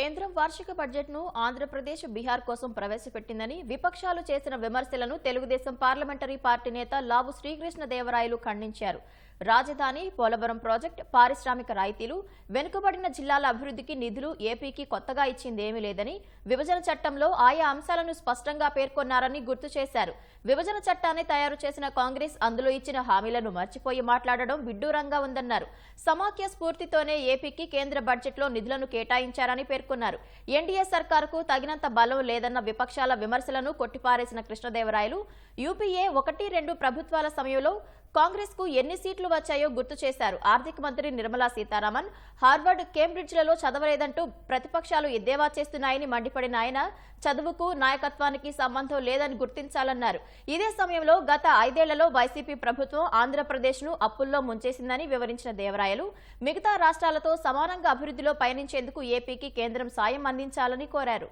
కేంద్రం వార్షిక బడ్జెట్ను ఆంధ్రప్రదేశ్ బీహార్ కోసం ప్రవేశపెట్టిందని విపక్షాలు చేసిన విమర్శలను తెలుగుదేశం పార్లమెంటరీ పార్టీ నేత లావు శ్రీకృష్ణదేవరాయలు ఖండించారు. రాజధాని పోలవరం ప్రాజెక్టు పారిశ్రామిక రాయితీలు వెనుకబడిన జిల్లాల అభివృద్ధికి నిధులు ఏపీకి కొత్తగా ఇచ్చిందేమీ లేదని విభజన చట్టంలో ఆయా అంశాలను స్పష్టంగా పేర్కొన్నారని గుర్తు చేశారు. విభజన చట్టాన్ని తయారు చేసిన కాంగ్రెస్ అందులో ఇచ్చిన హామీలను మర్చిపోయి మాట్లాడడం విడ్డూరంగా ఉందన్నారు. సమాఖ్య స్ఫూర్తితోనే ఏపీకి కేంద్ర బడ్జెట్లో నిధులను కేటాయించారని పేర్కొన్నారు. ఎన్డీఏ సర్కారుకు తగినంత బలం లేదన్న విపక్షాల విమర్శలను కొట్టిపారేసిన కృష్ణదేవరాయలు యూపీఏ ఒకటి రెండు ప్రభుత్వాల సమయంలో కాంగ్రెస్కు ఎన్ని సీట్లు వచ్చాయో గుర్తు చేశారు. ఆర్థిక మంత్రి నిర్మలా సీతారామన్ హార్వర్డ్ కేంబ్రిడ్జ్లలో చదవలేదంటూ ప్రతిపక్షాలు ఎద్దేవా చేస్తున్నాయని మండిపడిన ఆయన చదువుకు నాయకత్వానికి సంబంధం లేదని గుర్తించాలన్నారు. ఇదే సమయంలో గత ఐదేళ్ళలో వైసీపీ ప్రభుత్వం ఆంధ్రప్రదేశ్ను అప్పుల్లో ముంచేసిందని వివరించిన దేవరాయలు మిగతా రాష్ట్రాలతో సమానంగా అభివృద్ధిలో పయనించేందుకు ఏపీకి కేంద్రం సాయం అందించాలని కోరారు.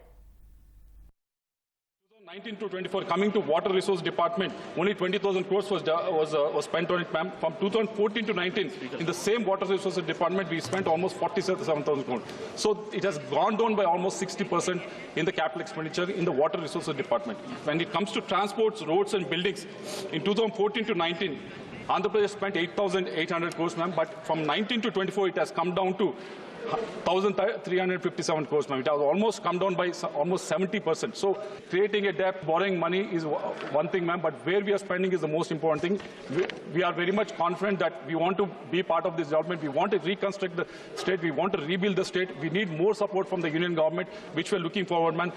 19 to 24 coming to water resource department only 20000 crores was was uh, was spent on it ma'am. From 2014 to 19 in the same water resources department we spent almost 47000 crores. So it has gone down by almost 60% in the capital expenditure in the water resources department. When it comes to transports roads and buildings in 2014 to 19 Andhra Pradesh spent 8,800 crores, ma'am, but from 19 to 24, it has come down to 1,357 crores, ma'am. It has almost come down by almost 70%. So creating a debt, borrowing money is one thing, ma'am, but where we are spending is the most important thing. We, we are very much confident that we want to be part of this development. We want to reconstruct the state. We want to rebuild the state. We need more support from the union government, which we are looking forward, man.